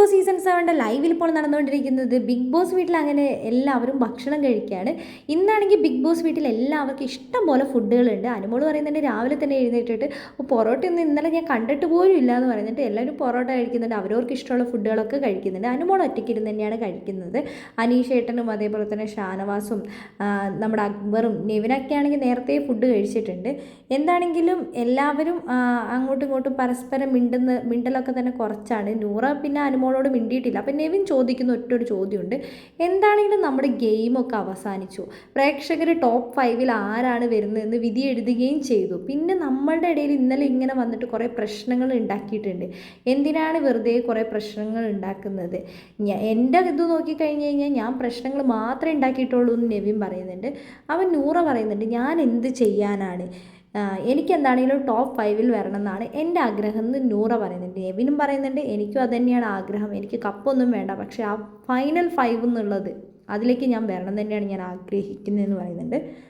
Boss season സെവന്റെ ലൈവിൽ ഇപ്പോൾ നടന്നുകൊണ്ടിരിക്കുന്നത് ബിഗ് ബോസ് വീട്ടിൽ അങ്ങനെ എല്ലാവരും ഭക്ഷണം കഴിക്കുകയാണ് ഇന്നാണെങ്കിൽ ബിഗ് ബോസ് വീട്ടിൽ എല്ലാവർക്കും ഇഷ്ടം പോലെ ഫുഡുകളുണ്ട്. അനുമോൾ പറയുന്നുണ്ട് രാവിലെ തന്നെ എഴുന്നേറ്റിട്ട് "ഓ, പൊറോട്ടയൊന്നും ഇന്നലെ ഞാൻ കണ്ടിട്ട് പോലും ഇല്ല എന്ന് പറയുന്നുണ്ട് എല്ലാവരും പൊറോട്ട കഴിക്കുന്നുണ്ട്. അവരവർക്ക് ഇഷ്ടമുള്ള ഫുഡുകളൊക്കെ കഴിക്കുന്നുണ്ട്. അനുമോൾ ഒറ്റയ്ക്കിരുന്ന് തന്നെയാണ് കഴിക്കുന്നത്. അനീഷ് ഏട്ടനും അതേപോലെ തന്നെ ഷാനവാസും നമ്മുടെ അക്ബറും നെവിനൊക്കെ ആണെങ്കിൽ നേരത്തെ ഫുഡ് കഴിച്ചിട്ടുണ്ട്. എന്താണെങ്കിലും എല്ലാവരും അങ്ങോട്ടും ഇങ്ങോട്ടും പരസ്പരം മിണ്ടുന്ന മിണ്ടലൊക്കെ തന്നെ കുറച്ചാണ്. നൂറ പിന്നെ അനുമോളോട് മിണ്ടിയിട്ടില്ല. അപ്പം നെവിൻ ചോദിക്കുന്ന ഒറ്റൊരു ചോദ്യമുണ്ട്. എന്താണെങ്കിലും നമ്മുടെ ഗെയിമൊക്കെ അവസാനിച്ചു. പ്രേക്ഷകർ ടോപ്പ് ഫൈവിൽ ആരാണ് വരുന്നതെന്ന് വിധി എഴുതുകയും ചെയ്തു. പിന്നെ നമ്മളുടെ ഇടയിൽ ഇന്നലെ ഇങ്ങനെ വന്നിട്ട് കുറേ പ്രശ്നങ്ങൾ ഉണ്ടാക്കിയിട്ടുണ്ട്. എന്തിനാണ് വെറുതെ കുറേ പ്രശ്നങ്ങൾ ഉണ്ടാക്കുന്നത്? എന്റെ ഇത് നോക്കിക്കഴിഞ്ഞ് കഴിഞ്ഞാൽ ഞാൻ പ്രശ്നങ്ങൾ മാത്രമേ ഉണ്ടാക്കിയിട്ടുള്ളൂ എന്ന് നെവിൻ പറയുന്നുണ്ട്. അവൻ നൂറ പറയുന്നുണ്ട് ഞാൻ എന്ത് ചെയ്യാനാണ്? എനിക്കെന്താണെങ്കിലും ടോപ്പ് ഫൈവിൽ വരണം എന്നാണ് എന്റെ ആഗ്രഹം എന്ന് നൂറ പറയുന്നുണ്ട്. നെവിനും പറയുന്നുണ്ട് എനിക്കും അത് തന്നെയാണ് ആഗ്രഹം. എനിക്ക് കപ്പൊന്നും വേണ്ട. പക്ഷേ ആ ഫൈനൽ ഫൈവ് എന്നുള്ളത് അതിലേക്ക് ഞാൻ വരണം തന്നെയാണ് ഞാൻ ആഗ്രഹിക്കുന്നതെന്ന് പറയുന്നുണ്ട്.